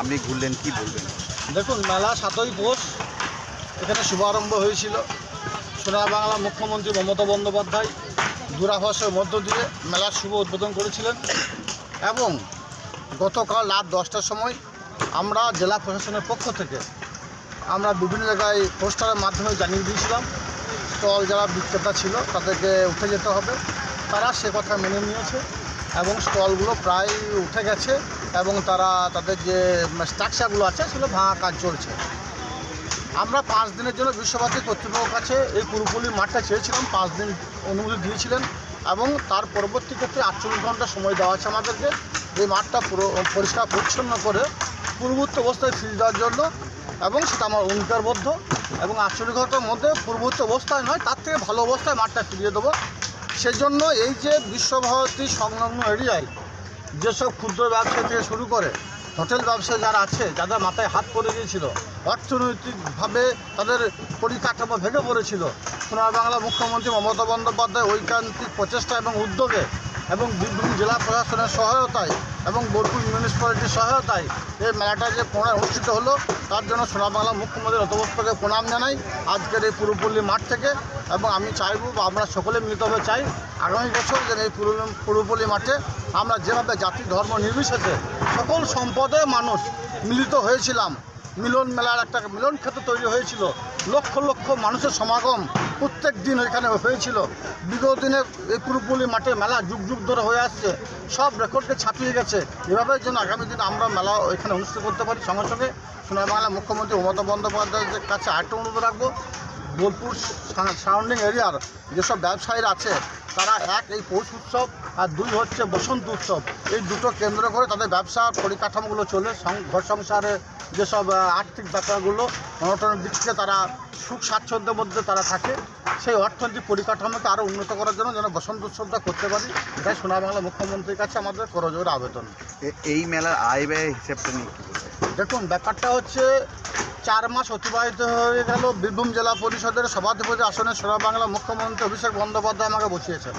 আপনি ঘুরলেন, কি বলবেন? দেখুন, মেলা সাতই পৌষ। এখানে শুভারম্ভ হয়েছিল। সোনার বাংলা মুখ্যমন্ত্রী মমতা বন্দ্যোপাধ্যায় দূরাভাসের মধ্য দিয়ে মেলার শুভ উদ্বোধন করেছিলেন। এবং গতকাল রাত দশটার সময় আমরা জেলা প্রশাসনের পক্ষ থেকে আমরা বিভিন্ন জায়গায় পোস্টারের মাধ্যমে জানিয়ে দিয়েছিলাম, স্টল যারা বিক্রেতা ছিল তাদেরকে উঠে যেতে হবে। তারা সে কথা মেনে নিয়েছে এবং স্টলগুলো প্রায় উঠে গেছে। এবং তারা, তাদের যে স্ট্রাকচারগুলো আছে, সেগুলো ভাঙা কাজ চলছে। আমরা পাঁচ দিনের জন্য বিশ্বভারতী কর্তৃপক্ষের কাছে এই পুরোপুরি মাঠটা চেয়েছিলাম, পাঁচ দিন অনুমতি দিয়েছিলেন এবং তার পরবর্তী ক্ষেত্রে আটচল্লিশ ঘণ্টা সময় দেওয়া আছে আমাদেরকে। এই মাঠটা পুরো, পরিষ্কার পরিচ্ছন্ন করে পূর্ববর্তী অবস্থায় ফিরে দেওয়ার জন্য এবং সেটা আমার অঙ্গীকারবদ্ধ এবং আটচল্লিশ ঘণ্টার মধ্যে পূর্ববর্তী অবস্থায় নয়, তার থেকে ভালো অবস্থায় মাঠটা ফিরিয়ে দেবো। সেজন্য এই যে বিশ্বভারতী সংলগ্ন এরিয়ায় যেসব ক্ষুদ্র ব্যবসা থেকে শুরু করে হোটেল ব্যবসা যারা আছে, যাদের মাথায় হাত পড়ে গিয়েছিল, অর্থনৈতিকভাবে তাদের পরিকাঠামো ভেঙে পড়েছিল। সোনার বাংলা মুখ্যমন্ত্রী মমতা বন্দ্যোপাধ্যায় ঐকান্তিক প্রচেষ্টা এবং উদ্যোগে এবং বীরভূম জেলা প্রশাসনের সহায়তায় এবং বোলপুর মিউনিসিপ্যালিটির সহায়তায় এই মেলাটা যে পুনরায় অনুষ্ঠিত হলো, তার জন্য সোনার বাংলা মুখ্যমন্ত্রীর অতবস্থকে প্রণাম জানাই। আজকের এই পুরোপল্লী মাঠ থেকে এবং আমি চাইব বা আমরা সকলে মিলিতভাবে চাই, আগামী বছর যেন এই পুরো পুরোপল্লী মাঠে আমরা যেভাবে জাতি, ধর্ম নির্বিশেষে সকল সম্পদের মানুষ মিলিত হয়েছিলাম। মিলন মেলার একটা মিলন ক্ষেত্র তৈরি হয়েছিল। লক্ষ লক্ষ মানুষের সমাগম প্রত্যেক দিন এখানে হয়েছিল। বিগত দিনে এই পুরোপুলি মাঠে মেলা যুগ যুগ ধরে হয়ে আসছে। সব রেকর্ডকে ছাপিয়ে গেছে। এভাবে যেন আগামী দিনে আমরা মেলা এখানে অনুষ্ঠিত করতে পারি। সঙ্গে সঙ্গে সোনার মুখ্যমন্ত্রী মমতা বন্দ্যোপাধ্যায়ের কাছে আরেকটা অনুরোধ রাখব। বোলপুর সারাউন্ডিং এরিয়ার যেসব ব্যবসায়ীরা আছে, তারা এক এই পৌষ উৎসব আর দুই হচ্ছে বসন্ত উৎসব। এই দুটো কেন্দ্র করে তাদের ব্যবসা পরিকাঠামোগুলো চলে। ঘর সংসারে যেসব আর্থিক ব্যাপারগুলো অনটনের দিক থেকে তারা সুখ স্বাচ্ছন্দ্যের মধ্যে তারা থাকে। সেই অর্থনৈতিক পরিকাঠামোকে আরও উন্নত করার জন্য যেন বসন্ত উৎসবটা করতে পারি এটাই সোনা বাংলা মুখ্যমন্ত্রীর কাছে আমাদের করজোর আবেদন। এই মেলার আয় ব্যয় হিসেবটা নিয়ে দেখুন ব্যাপারটা হচ্ছে চার মাস অতিবাহিত হয়ে গেল। বীরভূম জেলা পরিষদের সভাধিপতি আসনে সোনা বাংলা মুখ্যমন্ত্রী অভিষেক বন্দ্যোপাধ্যায় আমাকে বসিয়েছেন।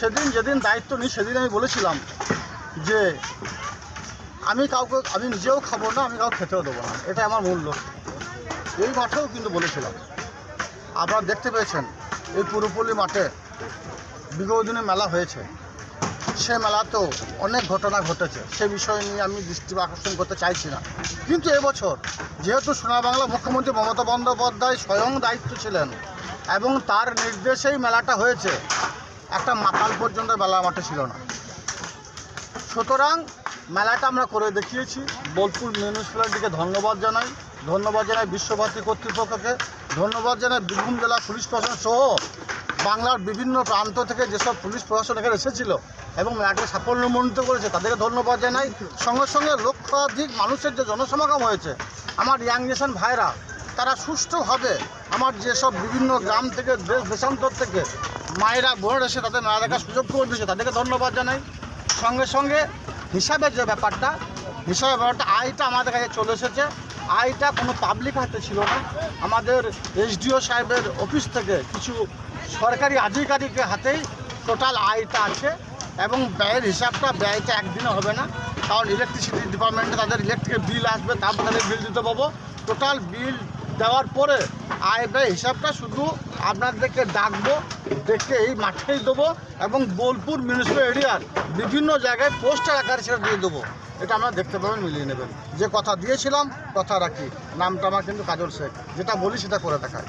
সেদিন যেদিন দায়িত্ব নিই, সেদিন আমি বলেছিলাম যে আমি কাউকে, আমি নিজেও খাব না, আমি কাউকে খেতেও দেবো না। এটা আমার মূল লক্ষ্য। এই মাঠেও কিন্তু বলেছিলাম। আপনারা দেখতে পেয়েছেন, এই পুরোপল্লী মাঠে বিগত দিনে মেলা হয়েছে। সে মেলাতেও অনেক ঘটনা ঘটেছে। সে বিষয় নিয়ে আমি দৃষ্টি আকর্ষণ করতে চাইছি না। কিন্তু এবছর যেহেতু সোনা বাংলা মুখ্যমন্ত্রী মমতা বন্দ্যোপাধ্যায় স্বয়ং দায়িত্ব ছিলেন এবং তার নির্দেশেই মেলাটা হয়েছে একটা মাতাল পর্যন্ত মেলা মাঠে ছিল না। সুতরাং মেলাটা আমরা করে দেখিয়েছি। বোলপুর মিউনিসিপ্যালিটিকে ধন্যবাদ জানাই। ধন্যবাদ জানাই বিশ্বভারতী কর্তৃপক্ষকে। ধন্যবাদ জানাই বীরভূম জেলা পুলিশ প্রশাসন সহ বাংলার বিভিন্ন প্রান্ত থেকে যেসব পুলিশ প্রশাসন এখানে এসেছিল এবং মেলাটাকে সাফল্যমণ্ডিত করেছে, তাদেরকে ধন্যবাদ জানাই। সঙ্গে সঙ্গে লক্ষাধিক মানুষের যে জনসমাগম হয়েছে, আমার ইয়াং জেনারেশন ভাইরা, তারা সুষ্ঠুভাবে আমার যেসব বিভিন্ন গ্রাম থেকে, দেশ, দেশান্তর থেকে মায়েরা বোনেরা এসে তাদের মেলা দেখার সুযোগ করে দিয়েছে, তাদেরকে ধন্যবাদ জানাই। সঙ্গে সঙ্গে হিসাবের যে ব্যাপারটা হিসাবে ব্যাপারটা আয়টা আমাদের কাছে চলে এসেছে। আয়টা কোনো পাবলিক হাতে ছিল না। আমাদের এসডিও সাহেবের অফিস থেকে কিছু সরকারি আধিকারিকের হাতেই টোটাল আয়টা আছে এবং ব্যয়ের হিসাবটা, ব্যয়টা একদিনে হবে না। কারণ ইলেকট্রিসিটি ডিপার্টমেন্টে তাদের ইলেকট্রিকের বিল আসবে, তারপর তাদের বিল দিতে পাবো। টোটাল বিল দেওয়ার পরে আয় ব্যয় হিসাবটা শুধু আপনাদেরকে ডাকবো, দেখে এই মাঠেই দেবো এবং বোলপুর মিউনিসিপ্যাল এরিয়ার বিভিন্ন জায়গায় পোস্টার আকারে সেটা দিয়ে দেবো। এটা আমরা দেখতে পাবেন, মিলিয়ে নেবেন। যে কথা দিয়েছিলাম, কথা রাখি। নামটা আমার কিন্তু কাজল শেখ। যেটা বলি সেটা করে দেখায়।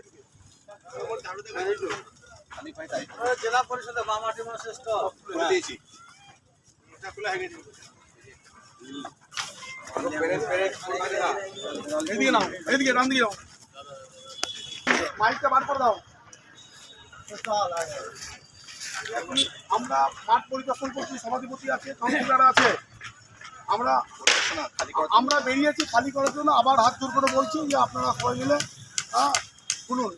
জেলা পরিষদে শ্রেষ্ঠ মাইকটা বার করে দাও আমরা মাঠ পরিদর্শন করছি সভাধিপতি আছে কাউন্সিলার আছে আমরা আমরা বেরিয়েছি, খালি করার জন্য আবার হাত জোর করে বলছি যে আপনারা সবাই মিলে হ্যাঁ শুনুন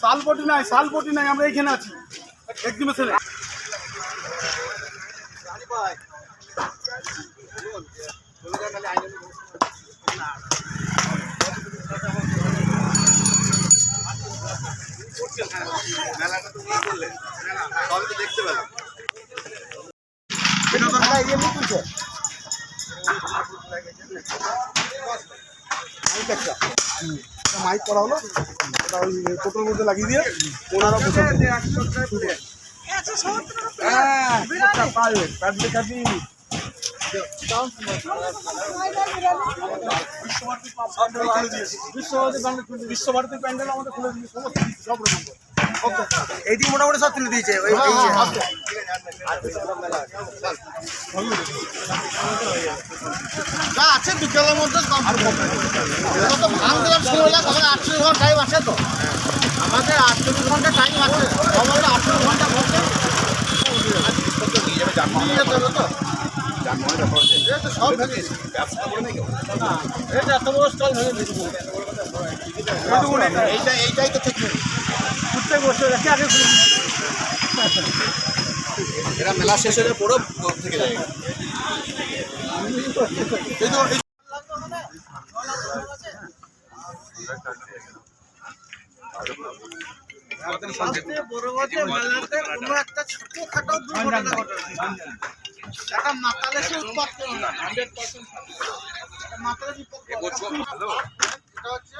শালপটি নাই শালপটি নাই আমরা এখানে আছি। এক্সিবিশনে দেখতে পেলাম মাইক করা হলো। ওটা টোটোর মধ্যে লাগিয়ে দিয়ে ওনারা বসে বিশ্বভারতী প্যান্ডেল আমাদের খুলে দিয়েছে। সব রকম এইটি মোটামুটি সব তুলে দিয়েছে। ওই হ্যাঁ, যে- হ্যাঁ, আছে। যা আছে বিকেলের মধ্যে ভাঙলাম শুনলাম আমাদের আটচল্লিশ ঘণ্টা টাইম আছে তো। আমাদের আটচল্লিশ ঘণ্টা টাইম আছে। আমাদের আটচল্লিশ ঘণ্টা মধ্যে সব ভেঙে গেছে। না, এই এত বড় স্টল ভেঙে দিয়েছে। এইটা এইটাই তো ঠিক বসে রেখে আগে এরা মেলা শেষ হলে পুরো থেকে যায়। মাতালে সে পার্সেন্ট মাতালে এটা হচ্ছে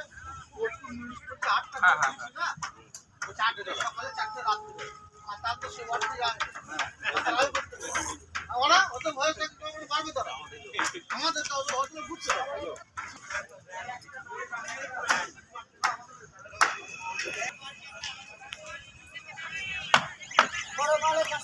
না? ওই চারটে সকালে চারটে রাত্রে। আর তার তো সে ওরা অত ভয় থাকতে পারবে তারা আমাদের তো হোটেলে ঘুরছে না। এইটা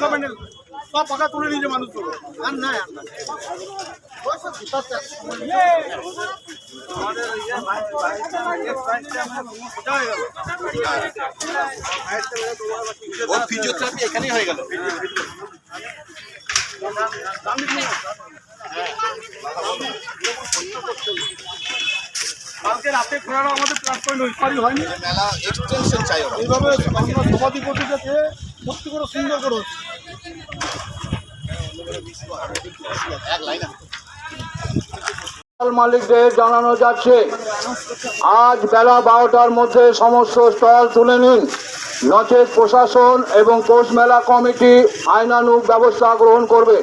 প্যান্ডেল সব ফাঁকা তুলে নিয়েছে মানুষগুলো আর ওর ফিজিওথেরাপি এখানেই হয়ে গেল। কালকে রাতে খোলানো আমাদের হইপারি হয়নি। মেলা এক্সটেনশন চাই ওরা। এইভাবে সত্যি করে সুন্দর করে হচ্ছে মালিকদের জানানো যাচ্ছে, আজ বেলা বারোটার মধ্যে সমস্ত স্টল তুলে নিন। নচেত প্রশাসন এবং কোষ মেলা কমিটি আইনানুগ ব্যবস্থা গ্রহণ করবে।